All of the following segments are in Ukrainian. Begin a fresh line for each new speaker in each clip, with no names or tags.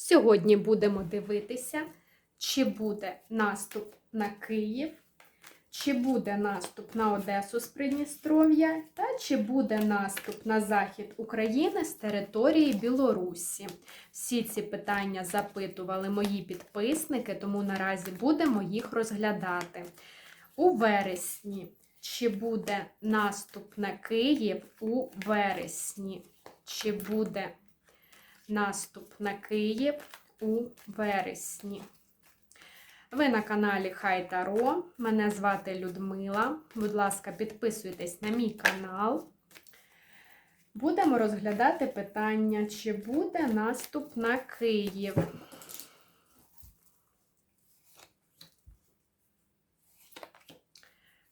Сьогодні будемо дивитися, чи буде наступ на Київ, чи буде наступ на Одесу з Придністров'я, та чи буде наступ на захід України з території Білорусі. Всі ці питання запитували мої підписники, тому наразі будемо їх розглядати. У вересні. Чи буде наступ на Київ у вересні? Чи буде наступ на Київ у вересні? Ви на каналі Хай Таро. Мене звати Людмила. Будь ласка, підписуйтесь на мій канал. Будемо розглядати питання, чи буде наступ на Київ.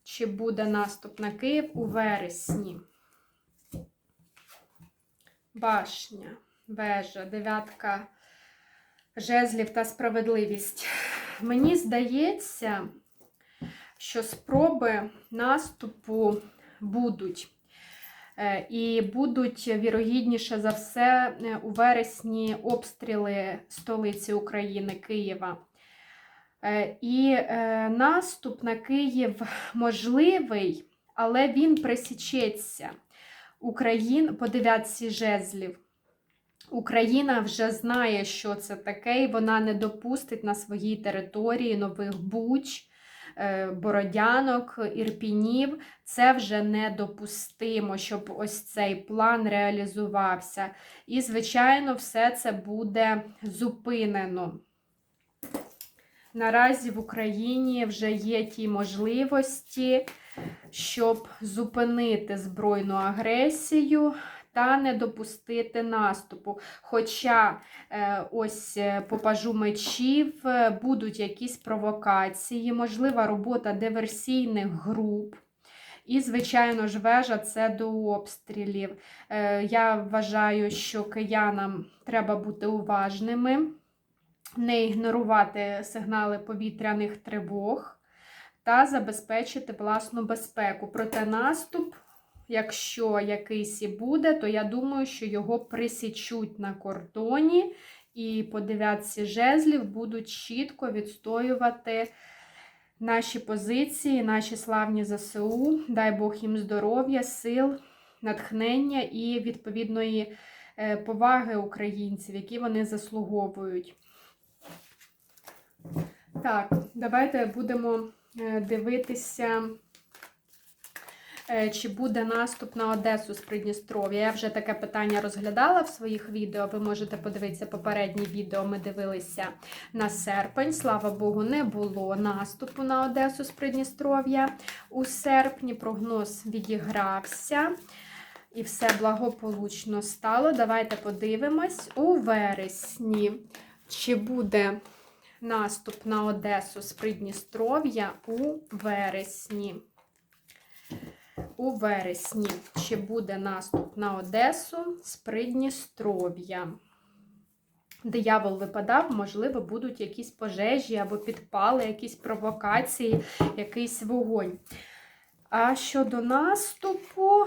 Чи буде наступ на Київ у вересні? Башня, вежа, дев'ятка жезлів та справедливість. Мені здається, що спроби наступу будуть. Е, І будуть вірогідніше за все е, у вересні обстріли столиці України Києва. Е, І наступ на Київ можливий, але він присічеться. Україн по дев'ятці жезлів. Україна вже знає, що це таке, і вона не допустить на своїй території нових буч, е, бородянок, ірпінів. Це вже недопустимо, щоб ось цей план реалізувався. І, звичайно, все це буде зупинено. Наразі в Україні вже є ті можливості, щоб зупинити збройну агресію та не допустити наступу. Хоча е, ось е, по пажу мечів е, будуть якісь провокації, можлива робота диверсійних груп. І, звичайно ж, вежа це до обстрілів. Я вважаю, що киянам треба бути уважними не ігнорувати сигнали повітряних тривог та забезпечити власну безпеку. Проте наступ, якщо якийсь і буде, то я думаю, що його присічуть на кордоні і по дев'ятці жезлів будуть чітко відстоювати наші позиції, наші славні ЗСУ. Дай Бог їм здоров'я, сил, натхнення і відповідної е, поваги українців, які вони заслуговують. Так, давайте будемо е, дивитися, чи буде наступ на Одесу з Придністров'я. Я вже таке питання розглядала в своїх відео. Ви можете подивитися попередні відео. Ми дивилися на серпень. Слава Богу, не було наступу на Одесу з Придністров'я. У серпні прогноз відігрався. І все благополучно стало. Давайте подивимось у вересні, чи буде наступ на Одесу з Придністров'я у вересні. У вересні чи буде наступ на Одесу з Придністров'я? Диявол випадав, можливо, будуть якісь пожежі або підпали, якісь провокації, якийсь вогонь. А щодо наступу,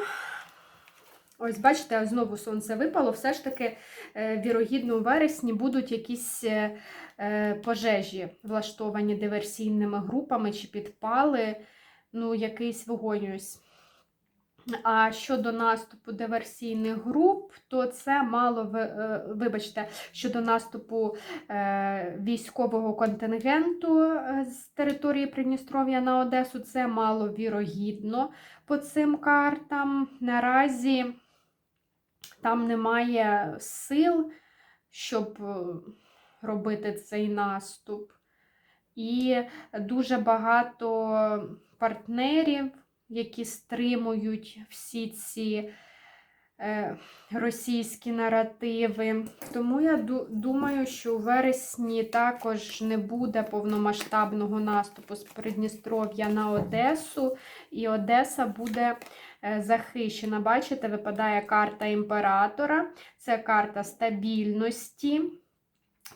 ось бачите, знову сонце випало, все ж таки, е, вірогідно, у вересні будуть якісь е, е, пожежі, влаштовані диверсійними групами чи підпали, ну, якийсь вогонь ось. А щодо наступу диверсійних груп, то це мало, е, вибачте, щодо наступу е, військового контингенту е, з території Придністров'я на Одесу, це мало вірогідно по цим картам. Наразі там немає сил, щоб робити цей наступ. І дуже багато партнерів, які стримують всі ці е, російські наративи. Тому я ду- думаю, що у вересні також не буде повномасштабного наступу з Придністров'я на Одесу, і Одеса буде е, захищена. Бачите, випадає карта імператора, це карта стабільності.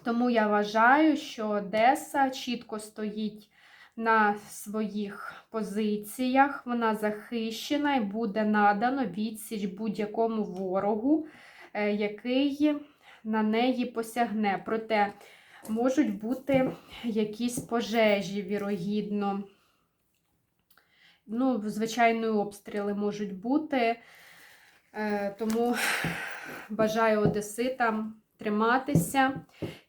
Тому я вважаю, що Одеса чітко стоїть на своїх позиціях, вона захищена і буде надано відсіч будь-якому ворогу, е, який на неї посягне. Проте можуть бути якісь пожежі, вірогідно. Ну, звичайно, обстріли можуть бути. Е, Тому бажаю одеситам триматися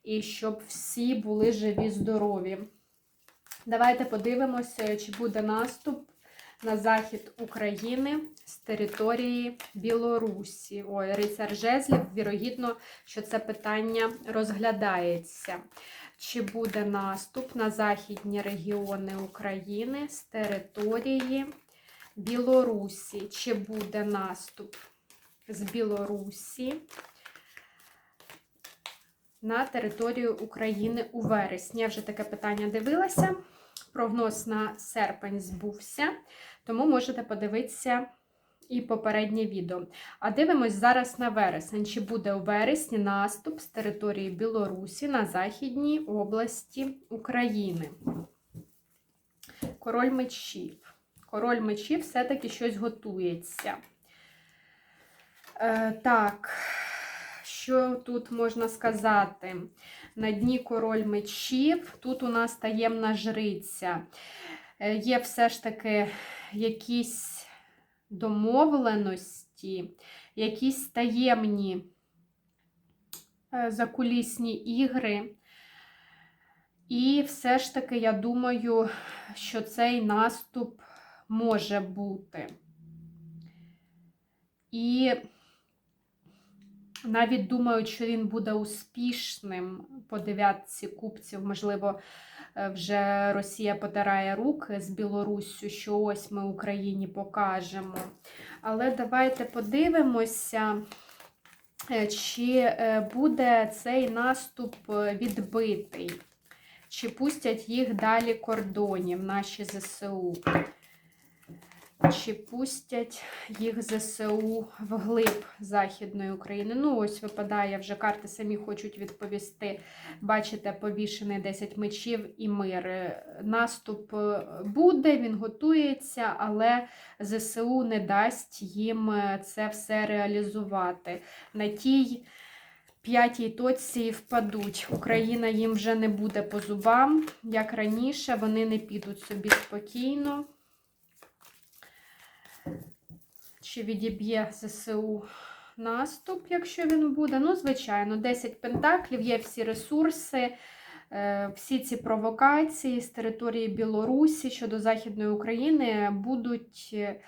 і щоб всі були живі, здорові. Давайте подивимося, чи буде наступ на захід України з території Білорусі. Ой, рицар Жезлів, вірогідно, що це питання розглядається. Чи буде наступ на західні регіони України з території Білорусі? Чи буде наступ з Білорусі на територію України у вересні? Я вже таке питання дивилася. Прогноз на серпень збувся, тому можете подивитися і попереднє відео. А дивимось зараз на вересень. Чи буде у вересні наступ з території Білорусі на Західній області України? Король мечів. Король мечів все-таки щось готується. Е, так, що тут можна сказати? На дні король мечів, тут у нас таємна жриця. Е, Є все ж таки якісь домовленості, якісь таємні е, закулісні ігри. І все ж таки, я думаю, що цей наступ може бути. І навіть думають, що він буде успішним по дев'ятці купців. Можливо, е, вже Росія потирає руки з Білоруссю, що ось ми Україні покажемо. Але давайте подивимося, е, чи е, буде цей наступ відбитий, чи пустять їх далі кордонів наші ЗСУ. Чи пустять їх ЗСУ вглиб Західної України? Ну, ось випадає вже карти, самі хочуть відповісти. Бачите, повішений 10 мечів і мир. Е, Наступ е, буде, він готується, але ЗСУ не дасть їм е, це все реалізувати. На тій п'ятій точці впадуть. Україна їм вже не буде по зубам, як раніше, вони не підуть собі спокійно. Чи відіб'є ЗСУ наступ, якщо він буде? Ну, звичайно, 10 пентаклів, є всі ресурси, е, всі ці провокації з території Білорусі щодо Західної України будуть е,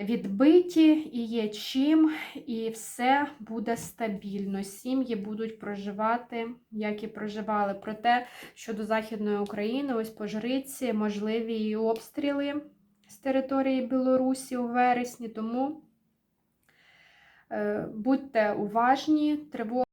відбиті і є чим, і все буде стабільно. Сім'ї будуть проживати, як і проживали. Проте щодо Західної України, ось по жриці, можливі і обстріли з території Білорусі у вересні, тому е, будьте уважні, тривога.